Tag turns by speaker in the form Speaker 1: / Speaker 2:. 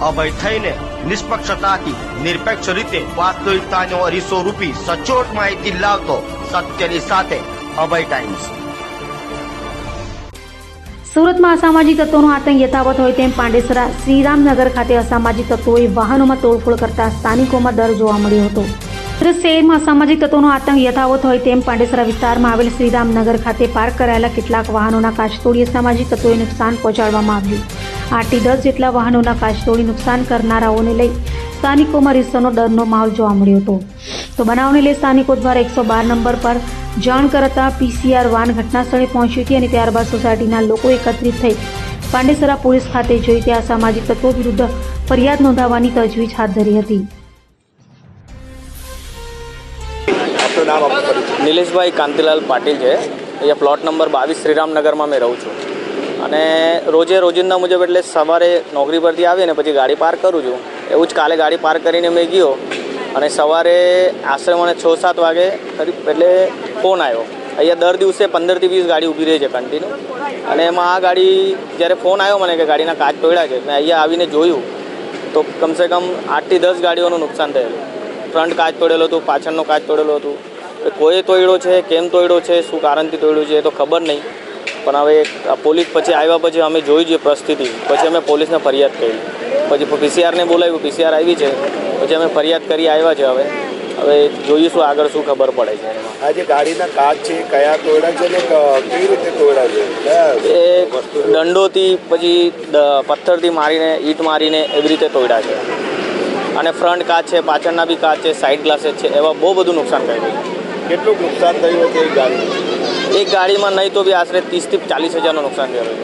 Speaker 1: અભય થઈને નિષ્પક્ષતાથી નિરપેક્ષ રીતે વાસ્તવિકતાનો અરીસો રૂપી સચોટ માહિતી લાવતો સત્યની સાથે અભય ટાઈમ્સ.
Speaker 2: સુરતમાં અસામાજિક તત્વોનો આતંક યથાવત હોય તેમ પાંડેસરા શ્રીરામનગર ખાતે અસામાજિક તત્વોએ વાહનોમાં તોડફોડ કરતા સ્થાનિકોમાં ડર જોવા મળ્યો હતો. સુરત શહેરમાં અસામાજિક તત્વોનો આતંક યથાવત હોય તેમ પાંડેસરા વિસ્તારમાં આવેલ શ્રીરામનગર ખાતે પાર્ક કરાયેલા કેટલાક વાહનોના કાચ તોડી અસામાજિક તત્વોએ નુકસાન પહોંચાડવામાં આવ્યું. આઠથી દસ જેટલા વાહનોના કાચ તોડી નુકસાન કરનારાઓને લઈ સ્થાનિકોમાં રીસનો ડરનો માહોલ જોવા મળ્યો હતો. તો બનાવને લઈ સ્થાનિકો દ્વારા એકસો બાર નંબર પર જાણ કરતા પીસીઆર વાન ઘટના સ્થળે પહોંચી હતી અને ત્યારબાદ સોસાયટીના લોકો એકત્રિત થઈ પાંડેસરા પોલીસ ખાતે જોઈ ત્યાં સામાજિક તત્વો વિરુદ્ધ ફરિયાદ નોંધાવવાની તજવીજ હાથ ધરી હતી.
Speaker 3: નિલેશભાઈ કાંતિલાલ પાટીલ છે. અહીંયા પ્લોટ નંબર બાવીસ શ્રીરામનગરમાં મેં રહું છું. અને રોજે રોજિંદા મુજબ એટલે સવારે નોકરી પરથી આવીને પછી ગાડી પાર્ક કરું છું. એવું જ કાલે ગાડી પાર્ક કરીને મેં ગયો અને સવારે આશરે મને છ સાત વાગે કરીબ એટલે ફોન આવ્યો. અહીંયા દર દિવસે પંદરથી વીસ ગાડી ઊભી રહી છે કન્ટિન્યુ અને એમાં આ ગાડી જ્યારે ફોન આવ્યો મને કે ગાડીના કાચ તોડ્યા છે, મેં અહીંયા આવીને જોયું તો કમસે કમ આઠથી દસ ગાડીઓનું નુકસાન થયેલું. ફ્રન્ટ કાચ તોડેલો હતું, પાછળનો કાચ તોડેલો હતું. કોઈ તોડ્યો છે, કેમ તોડ્યો છે, શું કારણથી તોડ્યું છે એ તો ખબર નહીં. પણ હવે પોલીસ પછી આવ્યા પછી અમે જોઈ જોઈએ પરિસ્થિતિ. પછી અમે પોલીસને ફરિયાદ કરી. પછી પીસીઆરને બોલાવ્યું પીસીઆર આવી છે. પછી અમે ફરિયાદ કરી આવ્યા છે હવે. હવે જોઈશું આગળ શું ખબર પડે છે.
Speaker 4: આ જે ગાડીના કાચ છે કયા તોડા છે ને કેવી રીતે તોડા છે?
Speaker 3: એ દંડોથી પછી પથ્થરથી મારીને ઈંટ મારીને એવી રીતે તોડ્યા છે. અને ફ્રન્ટ કાચ છે પાછળના બી કાચ છે સાઈડ ગ્લાસેસ છે એવા બહુ બધું નુકસાન કર્યું
Speaker 4: કેટલું નુકસાન થયું હતું એ ગાડી
Speaker 3: એક ગાડીમાં નહીં તો બી આશરે ત્રીસથી ચાલીસ હજારનું નુકસાન થયેલું